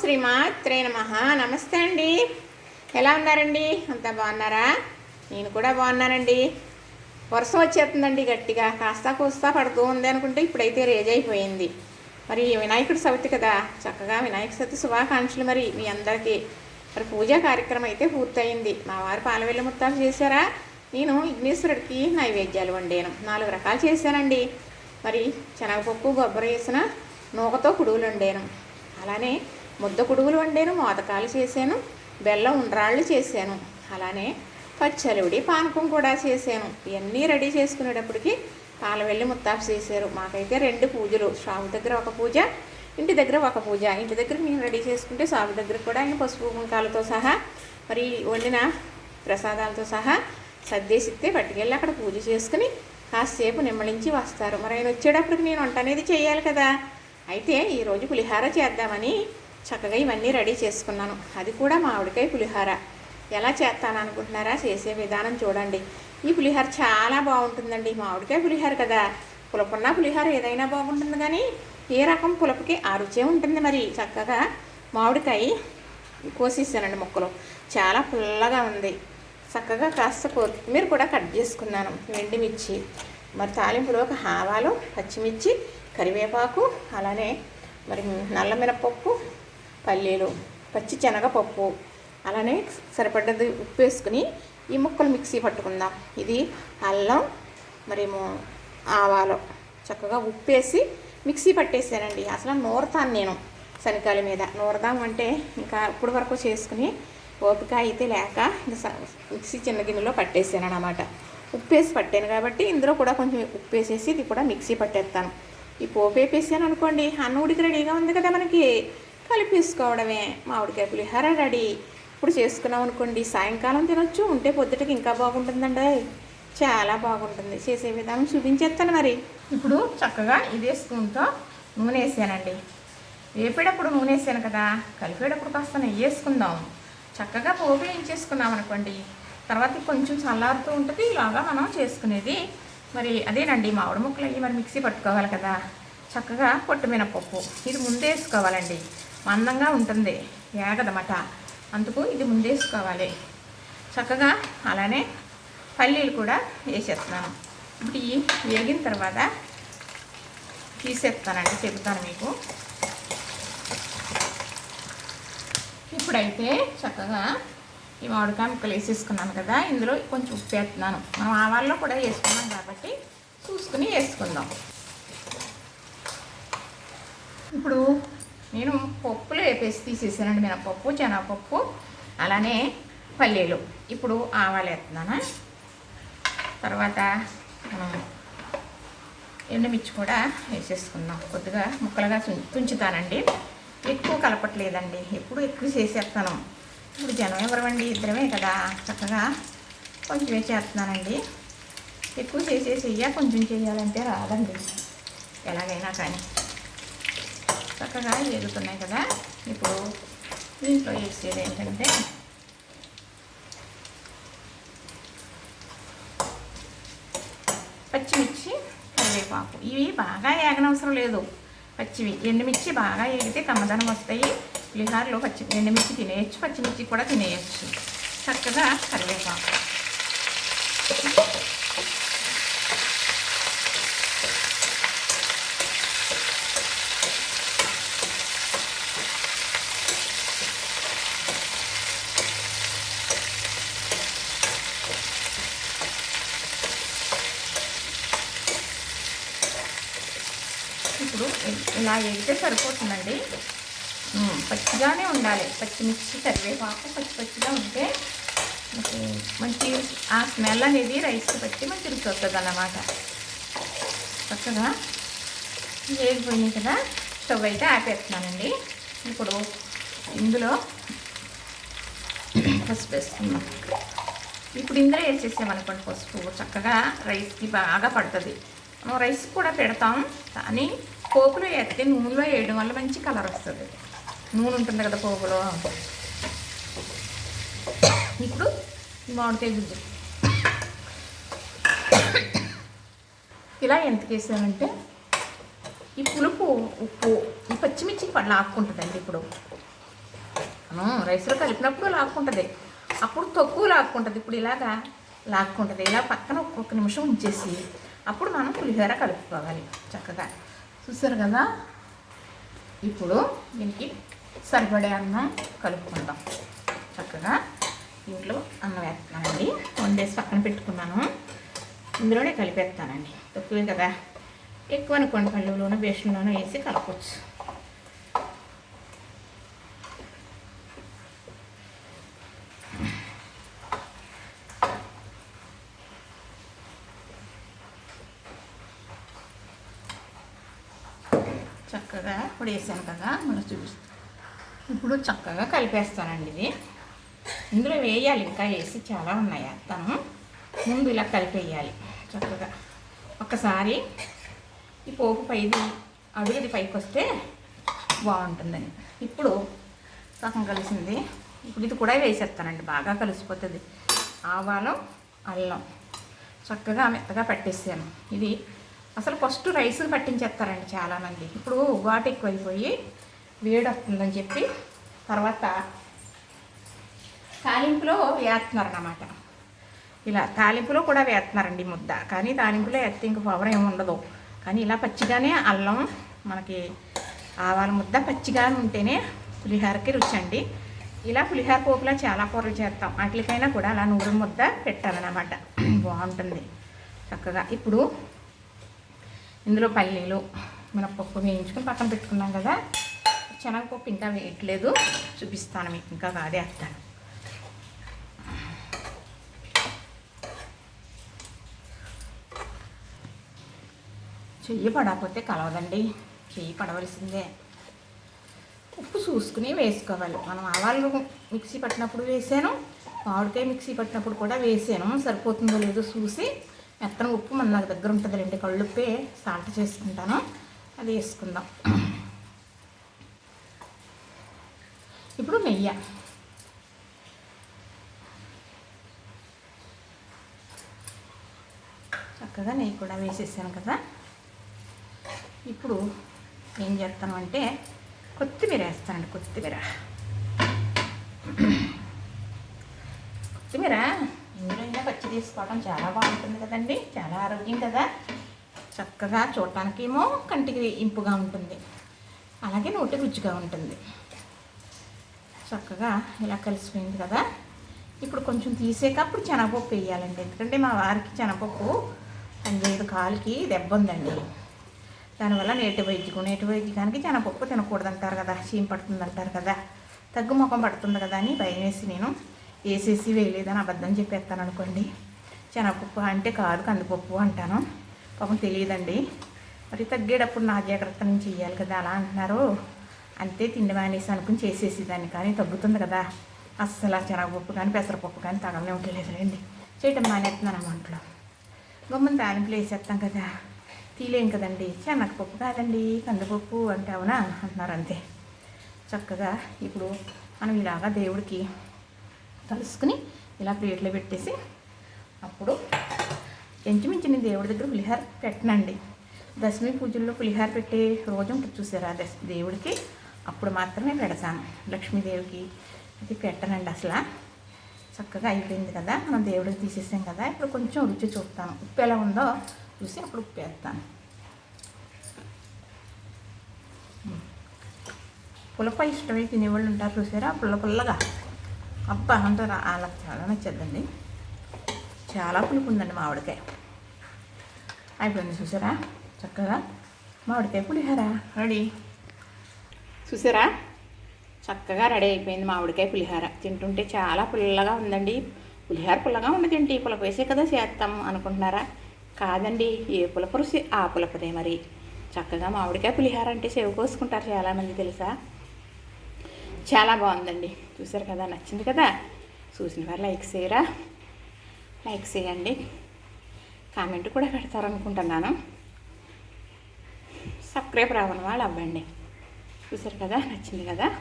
శ్రీమాత్రే నమ. నమస్తే అండి. ఎలా ఉన్నారండి? అంతా బాగున్నారా? నేను కూడా బాగున్నానండి. వర్షం వచ్చేస్తుందండి గట్టిగా. కాస్త కూస్తా పడుతూ ఉంది అనుకుంటే ఇప్పుడైతే రేజ్ అయిపోయింది. మరి వినాయకుడి సవితి కదా. చక్కగా వినాయక చవితి శుభాకాంక్షలు మరి మీ అందరికీ. మరి పూజా కార్యక్రమం అయితే పూర్తయింది. మా వారు పాలవెల్లి ముత్తాలు చేశారా? నేను విఘ్నేశ్వరుడికి నైవేద్యాలు వండాను. నాలుగు రకాలు చేశానండి. మరి శనగపప్పు కొబ్బరి వేసిన నూకతో కుడుగులు వండాను. అలానే ముద్ద కుడుగులు వండాను మోతకాలు చేశాను బెల్లం ఉండ్రాళ్ళు చేశాను. అలానే పచ్చలివిడి పానకం కూడా చేశాను. ఇవన్నీ రెడీ చేసుకునేటప్పటికి పాలవెల్లి ముత్తాపు చేశారు. మాకైతే రెండు పూజలు. షాపు దగ్గర ఒక పూజ ఇంటి దగ్గర ఒక పూజ. ఇంటి దగ్గర నేను రెడీ చేసుకుంటే షాపు దగ్గర కూడా ఆయన పసుపు కుంకాలతో సహా మరి వండిన ప్రసాదాలతో సహా సర్దేసిస్తే పట్టుకెళ్ళి అక్కడ పూజ చేసుకుని కాసేపు నిమ్మలించి వస్తారు. మరి ఆయన వచ్చేటప్పటికి నేను వంట అనేది చేయాలి కదా. అయితే ఈరోజు పులిహార చేద్దామని చక్కగా ఇవన్నీ రెడీ చేసుకున్నాను. అది కూడా మామిడికాయ పులిహార. ఎలా చేస్తాను అనుకుంటున్నారా చేసే విధానం చూడండి. ఈ పులిహార చాలా బాగుంటుందండి. మామిడికాయ పులిహార కదా. పులపున్న పులిహార ఏదైనా బాగుంటుంది కానీ ఏ రకం పులపుకి ఆ రుచే ఉంటుంది మరి. చక్కగా మామిడికాయ కోసేసానండి ముక్కలు. చాలా పుల్లగా ఉంది. చక్కగా కాస్త కొత్తిమీర కూడా కట్ చేసుకున్నాను. ఎండుమిర్చి మరి తాలింపులో ఒక ఆవాలు పచ్చిమిర్చి కరివేపాకు అలానే మరి నల్ల మినపప్పు పల్లీలు పచ్చి శనగపప్పు. అలానే సరిపడ్డది ఉప్పు వేసుకుని ఈ ముక్కలు మిక్సీ పట్టుకుందాం. ఇది అల్లం మరేమో ఆవాలు. చక్కగా ఉప్పు వేసి మిక్సీ పట్టేసానండి. అసలు నూరతాను నేను శనకాల మీద. నూరదాం అంటే ఇంకా ఇప్పుడు వరకు చేసుకుని ఓపిక అయితే లేక ఇంకా స- మిక్సీ చిన్న గిన్నెలో పట్టేసాను అనమాట ఉప్పు వేసి పట్టాను కాబట్టి ఇందులో కూడా కొంచెం ఉప్పు వేసేసి ఇది కూడా మిక్సీ పట్టేస్తాను. ఈ పోపు వేపేసాను అనుకోండి అన్న ఉడికి రెడీగా ఉంది కదా మనకి. కలిపేసుకోవడమే. మామిడికాయ పులిహార రెడీ. ఇప్పుడు చేసుకున్నాం అనుకోండి సాయంకాలం తినొచ్చు ఉంటే పొద్దుటకి ఇంకా బాగుంటుందండి. చాలా బాగుంటుంది. చేసే విధానం చూపించేస్తాను మరి. ఇప్పుడు చక్కగా ఇదే స్పూన్తో నూనె వేసానండి. వేపేటప్పుడు నూనె వేసాను కదా కలిపేటప్పుడు కాస్త నెయ్యి వేసుకుందాం. చక్కగా పోపు వేయించేసుకున్నాం అనుకోండి తర్వాత కొంచెం చల్లారుతూ ఉంటుంది ఇలాగా మనం చేసుకునేది. మరి అదేనండి మామిడి ముక్కలు అయ్యి మరి మిక్సీ పట్టుకోవాలి కదా. చక్కగా పొట్టు మినపప్పు ఇది ముందే వేసుకోవాలండి. మందంగా ఉంటుంది. ఏగదన్నమాట అందుకు ఇది ముందేసుకోవాలి. చక్కగా అలానే పల్లీలు కూడా వేసేస్తున్నాను. ఇప్పుడు ఈ వేగిన తర్వాత తీసేస్తానండి చెబుతాను మీకు. ఇప్పుడైతే చక్కగా ఈ మామిడికాయ ముక్కలు వేసేసుకున్నాను కదా ఇందులో కొంచెం ఉప్పు వేస్తున్నాను. మనం ఆవాల్లో కూడా వేసుకున్నాం కాబట్టి చూసుకుని వేసుకుందాం. ఇప్పుడు నేను పప్పులు వేపేసి తీసేసానండి మినపప్పు శనగపప్పు అలానే పల్లీలు. ఇప్పుడు ఆవాలు వేస్తున్నాను. తర్వాత మనం ఎండుమిర్చి కూడా వేసేసుకుందాం. కొద్దిగా ముక్కలుగా తుంచుతానండి. ఎక్కువ కలపట్లేదండి. ఎప్పుడు ఎక్కువ చేసేస్తాను. ఇప్పుడు జనం ఎవరండి ఇద్దరమే కదా. చక్కగా కొంచెమే చేస్తున్నానండి ఎక్కువ చేసేసి కొంచెం చేయాలంటే రాదండి. ఎలాగైనా కానీ. చక్కగా వేగుతున్నాయి కదా? ఇప్పుడు దీంట్లో వేసేది ఏంటంటే పచ్చిమిర్చి కరివేపాకు. ఇవి బాగా ఏగనవసరం లేదు. పచ్చివి ఎండుమిర్చి బాగా ఏగితే కమ్మదనం వస్తాయి. పులిహారలో పచ్చి ఎండుమిర్చి తినేయచ్చు పచ్చిమిర్చి కూడా తినేయచ్చు. చక్కగా కరివేపాకు ఇప్పుడు ఇలా వేగితే సరిపోతుందండి పచ్చిగానే ఉండాలి. పచ్చిమిర్చి కరివేపాకు పచ్చి పచ్చిగా ఉంటే మనకి మంచి ఆ స్మెల్ అనేది రైస్కి పట్టి మంచి రుచి వస్తుంది అన్నమాట చక్కగా వేగిపోయినాయి కదా స్టవ్ అయితే ఆపేస్తున్నానండి. ఇప్పుడు ఇందులో పసుపు వేసుకుందాం. ఇప్పుడు ఇందులో వేసేసామనుకోండి పసుపు. చక్కగా రైస్కి బాగా పడుతుంది. మనం రైస్ కూడా పెడతాం కానీ పోపులో వేస్తే నూనెలో వేయడం వల్ల మంచి కలర్ వస్తుంది. నూనె ఉంటుంది కదా పోపులో. ఇప్పుడు మామిడికాయ గుజ్జు. ఇలా ఎందుకు వేసామంటే ఈ పులుపు ఉప్పు ఈ పచ్చిమిర్చి లాక్కుంటుందండి ఇప్పుడు. మనం రైస్లో కలిపినప్పుడు లాక్కుంటుంది. అప్పుడు తక్కువ లాక్కుంటుంది. ఇప్పుడు ఇలాగా లాక్కుంటుంది. ఇలా పక్కన ఒక్కొక్క నిమిషం ఉంచేసి అప్పుడు మనం పులిహోర కలుపుకోవాలి చక్కగా. చూసారు కదా? ఇప్పుడు దీనికి సరిపడే అన్నం కలుపుకుందాం. చక్కగా ఇంట్లో అన్నం వేస్తున్నానండి. వండేసి పక్కన పెట్టుకున్నాను. ఇందులోనే కలిపేస్తానండి. తక్కువే కదా. ఎక్కువ అనుకోండి పళ్ళులోనూ బేషన్లోనూ వేసి కలపచ్చు. చక్కగా ఇప్పుడు వేసాను కదా మనం చూపిస్తాం. ఇప్పుడు చక్కగా కలిపేస్తానండి ఇది. ఇందులో వేయాలి ఇంకా వేసి చాలా ఉన్నాయి వేస్తాను ముందు ఇలా కలిపేయాలి చక్కగా. ఒక్కసారి ఈ పోపు పైది అడుగుది పైకి వస్తే బాగుంటుందని ఇప్పుడు సగం కలిసింది. ఇప్పుడు ఇది కూడా వేసేస్తానండి బాగా కలిసిపోతుంది. ఆవాలు అల్లం. చక్కగా మెత్తగా పట్టేసాను. ఇది అసలు ఫస్ట్ రైస్ పట్టించేస్తారండి చాలామంది. ఇప్పుడు ఘాటు ఎక్కువైపోయి వేడి వస్తుందని చెప్పి తర్వాత తాలింపులో వేస్తున్నారు అన్నమాట ఇలా తాలింపులో కూడా వేస్తున్నారండి ముద్ద. కానీ తాలింపులో వేస్తే ఇంక పవర్ ఏమి ఉండదు. కానీ ఇలా పచ్చిగానే అల్లం మనకి ఆవాల ముద్ద పచ్చిగా ఉంటేనే పులిహోరకి రుచి అండి. ఇలా పులిహోర పోపులా చాలా కూరలు చేస్తాం. వాటికైనా కూడా అలా నూరు ముద్ద పెట్టాలన్నమాట. బాగుంటుంది. చక్కగా. ఇప్పుడు ఇందులో పల్లీలు మినపప్పు వేయించుకొని పక్కన పెట్టుకున్నాం కదా. శనగపప్పు ఇంకా వేయట్లేదు. చూపిస్తాను మీకు ఇంకా కాదేస్తాను చెయ్యి పడకపోతే కలవదండి. చెయ్యి పడవలసిందే. ఉప్పు చూసుకుని వేసుకోవాలి. మనం ఆవాలు మిక్సీ పట్టినప్పుడు వేసాను. మామిడికాయ మిక్సీ పట్టినప్పుడు కూడా వేసాను. సరిపోతుందో లేదో చూసి మెత్తన ఉప్పు మన నాకు దగ్గర ఉంటుంది రెండు కళ్ళుప్పే సాల్ట్ చేసుకుంటాను. అది వేసుకుందాం. ఇప్పుడు నెయ్యి. చక్కగా నెయ్యి కూడా వేసేసాను కదా. ఇప్పుడు ఏం చేస్తాను అంటే కొత్తిమీర వేస్తానండి కొత్తిమీర కొత్తిమీర ఇందులో చేసుకోవడం తీసుకోవడం చాలా బాగుంటుంది కదండి. చాలా ఆరోగ్యం కదా. చక్కగా చూడటానికి ఏమో కంటికి ఇంపుగా ఉంటుంది. అలాగే నోటి రుచిగా ఉంటుంది. చక్కగా ఇలా కలిసిపోయింది కదా. ఇప్పుడు కొంచెం తీసాక అప్పుడు శనగపప్పు వేయాలండి. ఎందుకంటే మా వారికి శనగపప్పు పంజేదు కాలుకి దెబ్బ ఉందండి. దానివల్ల నేటి వైద్యకు నేటి వైద్యకానికి శనగపప్పు తినకూడదు అంటారు కదా. చీమ పడుతుంది అంటారు కదా. తగ్గు ముఖం పడుతుంది కదా అని భయం వేసి నేను వేసేసి వేయలేదని అబద్ధం చెప్పేస్తాను అనుకోండి. శనగపప్పు అంటే కాదు కందిపప్పు అంటాను. పాపం తెలియదండి. మరి తగ్గేటప్పుడు నా జాగ్రత్త నుంచి చేయాలి కదా అలా అంటున్నారు. అంతే తిండి మానేసి అనుకుని చేసేసేదాన్ని కానీ తగ్గుతుంది కదా. అస్సలు శనగపప్పు కానీ పెసరపప్పు కానీ తగలనే ఉండలేదులేండి. చేయటం మానేస్తున్నాను వంటలో గమ్మని తాలింపులు వేసేస్తాం కదా. తీలేం కదండి. శనగపప్పు కాదండి కందిపప్పు అంటే అవునా? అంటున్నారు అంతే. చక్కగా ఇప్పుడు మనం ఇలాగా దేవుడికి కలుసుకుని ఇలా ప్లేట్లో పెట్టేసి అప్పుడు ఇంచుమించు నేను దేవుడి దగ్గర పులిహార పెట్టనండి. దశమి పూజల్లో పులిహార పెట్టే రోజు ఉంటుంది చూసారా? దశ దేవుడికి అప్పుడు మాత్రమే పెడతాను. లక్ష్మీదేవికి అది పెట్టనండి అసలు. చక్కగా అయిపోయింది కదా? మనం దేవుడికి తీసేసాం కదా? ఇప్పుడు కొంచెం రుచి చూస్తాను. ఉప్పు ఎలా ఉందో చూసి అప్పుడు ఉప్పు వేస్తాను. పులప ఇష్టమై తినేవాళ్ళు ఉంటారు చూసారా? పుల్ల పుల్లగా. అబ్బా అంటారు వాళ్ళకి చాలా నచ్చద్దండి. చాలా పులుపు ఉందండి మామిడికాయ. అయిపోయింది చూసారా? చక్కగా మామిడికాయ పులిహోర. రెడీ చూసారా? చక్కగా రెడీ అయిపోయింది మామిడికాయ పులిహోర. తింటుంటే చాలా పుల్లగా ఉందండి. పులిహోర పుల్లగా ఉండదండి. పులప వేసే కదా చేస్తాం అనుకుంటున్నారా? కాదండి. ఏ పులప రుచి ఆ పులపదే మరి. చక్కగా మామిడికాయ పులిహోర అంటే సేవ కోసుకుంటారు చాలామంది తెలుసా? చాలా బాగుందండి. చూసారు కదా? నచ్చింది కదా? చూసిన వారు లైక్ చేయరా? లైక్ చేయండి. కామెంట్ కూడా పెడతారు అనుకుంటున్నాను సబ్స్క్రైబ్ రావని వాళ్ళు అవ్వండి. చూసారు కదా? నచ్చింది కదా?